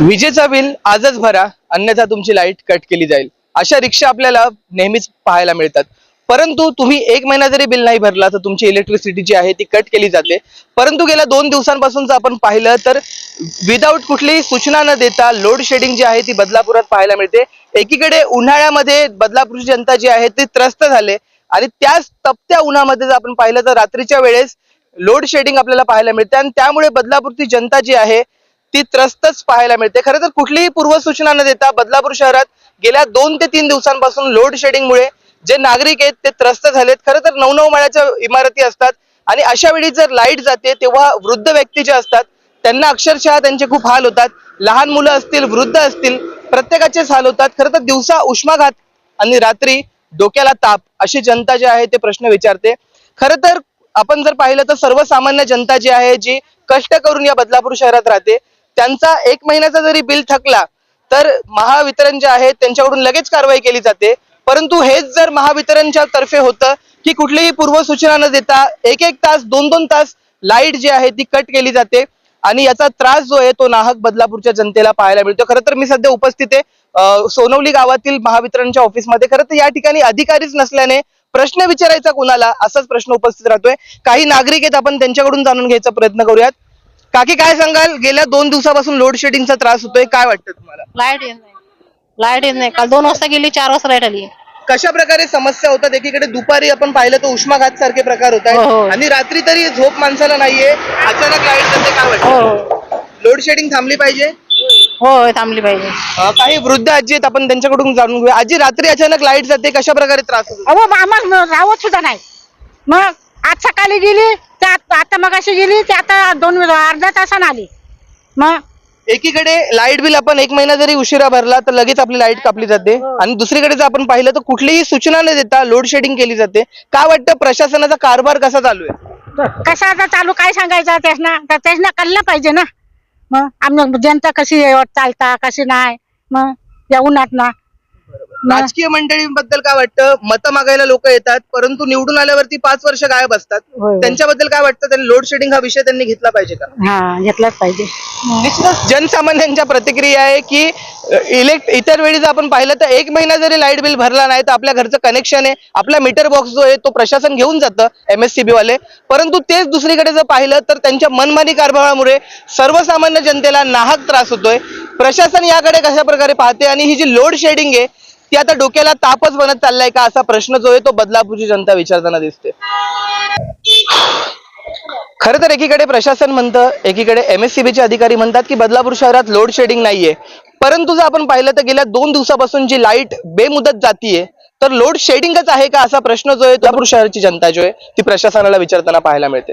विजेचा बिल आजच भरा अन्यथा तुमची लाइट कट केली जाईल. अशा रिक्षा आपल्याला नेहमीच पाहायला मिळतात. परंतु तुम्ही एक महिना जरी बिल नाही भरला तर तुमची इलेक्ट्रिसिटी जी आहे ती कट केली जाते. परंतु गेल्या दोन दिवसांपासून जर आपण पाहिलं तर विदाऊट कुठलीही सूचना न देता लोड शेडिंग जी आहे ती बदलापुरात पाहायला मिळते. एकीकडे उन्हाळ्यामध्ये बदलापूरची जनता जी आहे ती त्रस्त झाले. आणि त्याच तपत्या उन्हामध्ये जर आपण पाहिलं तर रात्रीच्या वेळेस लोड शेडिंग आपल्याला पाहायला मिळते. आणि त्यामुळे बदलापूरची जनता जी आहे ती त्रस्तच पाहायला मिळते. खरं तर कुठलीही पूर्वसूचना न देता बदलापूर शहरात गेल्या दोन ते तीन दिवसांपासून लोड शेडिंगमुळे जे नागरिक आहेत ते त्रस्त झालेत. खरं तर नऊ नऊ माळ्याच्या इमारती असतात आणि अशा वेळी जर लाइट जाते तेव्हा वृद्ध व्यक्ती जे असतात त्यांना अक्षरशः त्यांचे खूप हाल होतात. लहान मुलं असतील वृद्ध असतील प्रत्येकाचेच हाल होतात. खरं तर दिवसा उष्माघात आणि रात्री डोक्याला ताप अशी जनता जी आहे ते प्रश्न विचारते. खरं तर आपण जर पाहिलं तर सर्वसामान्य जनता जी आहे जी कष्ट करून या बदलापूर शहरात राहते त्यांचा एक महिन्याचा जरी बिल थकला तर महावितरण जे आहे त्यांच्याकडून लगेच कारवाई केली जाते. परंतु हेच जर महावितरणच्या तर्फे होतं की कुठलीही पूर्वसूचना न देता एक एक तास दोन दोन तास लाइट जी आहे ती कट केली जाते. आणि याचा त्रास जो आहे तो नाहक बदलापूरच्या जनतेला पाहायला मिळतो. खरं तर मी सध्या उपस्थित आहे. सोनवली गावातील महावितरणच्या ऑफिसमध्ये. खरं तर या ठिकाणी अधिकारीच नसल्याने प्रश्न विचारायचा कुणाला असाच प्रश्न उपस्थित राहतोय. काही नागरिक आहेत आपण त्यांच्याकडून जाणून घ्यायचा प्रयत्न करूयात. काकी काय सांगाल? गेल्या दोन दिवसापासून लोड शेडिंगचा त्रास होतोय काय वाटतं तुम्हाला? लाइट येत नाही. लाइट येत नाही. काल दोन वाजता गेली चार वाजता लाइट आली. कशा प्रकारे समस्या होतात? एकीकडे दुपारी आपण पाहिलं तर उष्माघात सारखे प्रकार होत हो, हो. आहेत आणि रात्री तरी झोप माणसाला नाहीये. अचानक लाइट जाते काय हो. वाटतं लोड शेडिंग थांबली पाहिजे? हो थांबली पाहिजे. अं, काही वृद्ध आजी आहेत आपण त्यांच्याकडून जाणून घेऊया. आजी रात्री अचानक लाइट जाते कशा प्रकारे त्रास होतो? अहो आम्हाला रावत सुद्धा नाही. मग आज सकाळी गेली ते आत- मग अशी गेली ते आता दोन अर्ध्या तासानं आली. मग? एकीकडे लाइट बिल आपण एक महिना जरी उशिरा भरला तर लगेच आपली लाइट कापली जाते. आणि दुसरीकडे जर आपण पाहिलं तर कुठलीही सूचना न देता लोड शेडिंग केली जाते. काय वाटतं प्रशासनाचा कारभार कसा चालू आहे? कसा आता चालू काय सांगायचं त्यासना? तर त्यासना कळलं पाहिजे ना. मग? आम्ही जनता कशी चालता कशी नाही? मग? या उन्हात ना? राजकीय मंडळींबद्दल काय वाटतं? मतं मागायला लोक येतात परंतु निवडून आल्यावरती पाच वर्ष गायब असतात. होय. त्यांच्याबद्दल काय वाटतं? त्यांनी लोड शेडिंग हा विषय त्यांनी घेतला पाहिजे का? हा घेतलाच पाहिजे. निश्चितच जनसामान्यांच्या प्रतिक्रिया आहे की इलेक्ट इतर वेळी जर आपण पाहिलं तर एक महिना जरी लाइट बिल भरला नाही तर आपल्या घरचं कनेक्शन आहे. आपला मीटर बॉक्स जो आहे तो प्रशासन घेऊन जातं एमएससीबी वाले. परंतु तेच दुसरीकडे जर पाहिलं तर त्यांच्या मनमानी कारभारामुळे सर्वसामान्य जनतेला नाहक त्रास होतोय. प्रशासन याकडे कशा प्रकारे पाहते? आणि ही जी लोड शेडिंग आहे ती आता डोक्याला तापच बनत चाललाय का असा प्रश्न जो आहे तो बदलापूरची जनता विचारताना दिसते. खरं तर एकीकडे प्रशासन म्हणतं एकीकडे एमएससीबीचे अधिकारी म्हणतात की बदलापूर शहरात लोड शेडिंग नाहीये. परंतु जर आपण पाहिलं तर गेल्या दोन दिवसापासून जी लाइट बेमुदत जातीये तर लोड शेडिंगच आहे का असा प्रश्न जो आहे बदलापूर शहराची जनता जो आहे ती प्रशासनाला विचारताना पाहायला मिळते.